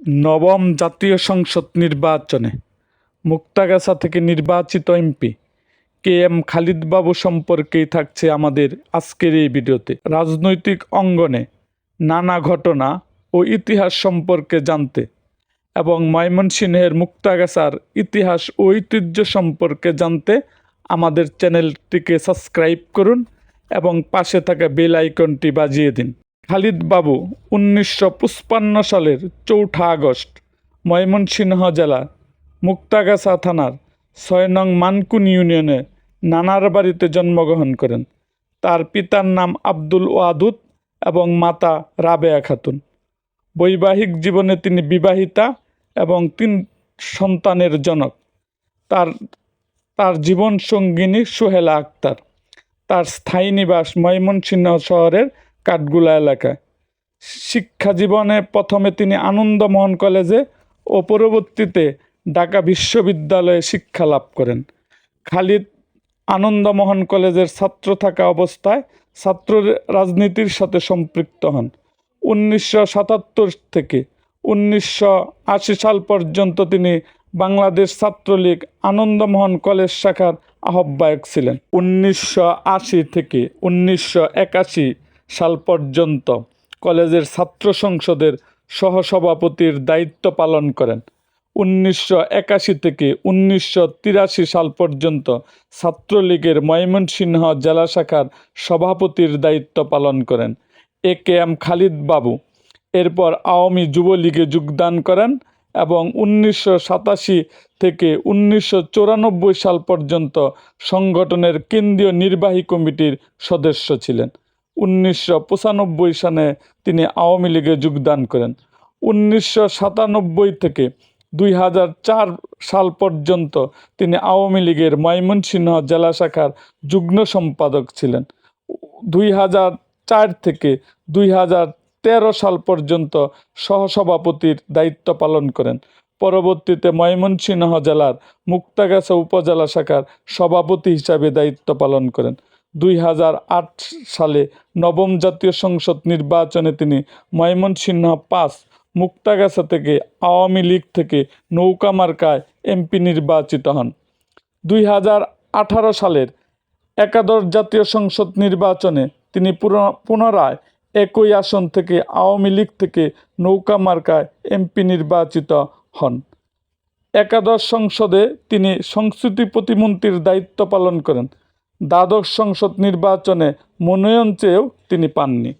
নবম জাতীয় সংসদ নির্বাচনে মুক্তাগাছা থেকে নির্বাচিত এমপি কে এম খালিদবাবু সম্পর্কেই থাকছে আমাদের আজকের এই ভিডিওতে। রাজনৈতিক অঙ্গনে নানা ঘটনা ও ইতিহাস সম্পর্কে জানতে এবং ময়মনসিংহের মুক্তাগাছার ইতিহাস ও ঐতিহ্য সম্পর্কে জানতে আমাদের চ্যানেলটিকে সাবস্ক্রাইব করুন এবং পাশে থাকা বেল আইকনটি বাজিয়ে দিন। খালিদ বাবু উনিশশো পঁচপান্ন সালের চৌঠা আগস্ট, ময়মনসিংহ জেলা, মুক্তাগাছা থানার ছয় নং মানকুন ইউনিয়নে নানার বাড়িতে জন্মগ্রহণ করেন। তার পিতার নাম আব্দুল ওয়াদুদ এবং মাতা রাবেয়া খাতুন। বৈবাহিক জীবনে তিনি বিবাহিতা এবং তিন সন্তানের জনক। তার তার জীবন সঙ্গিনী সোহেলা আক্তার। তার স্থায়ী নিবাস ময়মনসিংহ শহরের কাঠগুলা এলাকায় শিক্ষা জীবনে প্রথমে তিনি আনন্দমোহন কলেজে ও পরবর্তীতে ঢাকা বিশ্ববিদ্যালয়ে শিক্ষা লাভ করেন। খালিদ আনন্দমোহন কলেজের ছাত্র থাকা অবস্থায় ছাত্র রাজনীতির সাথে সম্পৃক্ত হন। উনিশশো সাতাত্তর থেকে উনিশশো আশি সাল পর্যন্ত তিনি বাংলাদেশ ছাত্রলীগ আনন্দমোহন কলেজ শাখার আহ্বায়ক ছিলেন। উনিশশো আশি থেকে উনিশশো একাশি সাল পর্যন্ত কলেজের ছাত্র সংসদের সহসভাপতির দায়িত্ব পালন করেন। উনিশশো একাশি থেকে উনিশশো তিরাশি সাল পর্যন্ত ছাত্রলীগের ময়মনসিংহ জেলা শাখার সভাপতির দায়িত্ব পালন করেন। এ কে এম খালিদ বাবু এরপর আওয়ামী যুবলীগে যোগদান করেন এবং উনিশশো সাতাশি থেকে উনিশশো চুরানব্বই সাল পর্যন্ত সংগঠনের কেন্দ্রীয় নির্বাহী কমিটির সদস্য ছিলেন। উনিশশো পঁচানব্বই সালে তিনি আওয়ামী লীগে যোগদান করেন। উনিশশো সাতানব্বই থেকে দুই হাজার চার সাল পর্যন্ত তিনি আওয়ামী লীগের ময়মনসিংহ জেলা শাখার যুগ্ম সম্পাদক ছিলেন। দুই হাজার চার থেকে দুই হাজার তেরো সাল পর্যন্ত সহসভাপতির দায়িত্ব পালন করেন। পরবর্তীতে ময়মনসিংহ জেলার মুক্তাগাছা উপজেলা শাখার সভাপতি হিসাবে দায়িত্ব পালন করেন। দুই হাজার আট সালে নবম জাতীয় সংসদ নির্বাচনে তিনি ময়মনসিংহ পাঁচ, মুক্তাগাছা থেকে আওয়ামী লীগ থেকে নৌকা মার্কায় এমপি নির্বাচিত হন। দুই হাজার আঠারো সালের একাদশ জাতীয় সংসদ নির্বাচনে তিনি পুনরায় একই আসন থেকে আওয়ামী লীগ থেকে নৌকা মার্কায় এমপি নির্বাচিত হন। একাদশ সংসদে তিনি সংস্কৃতি প্রতিমন্ত্রীর দায়িত্ব পালন করেন। দ্বাদশ সংসদ নির্বাচনে মনোনয়ন চেয়েও তিনি পাননি।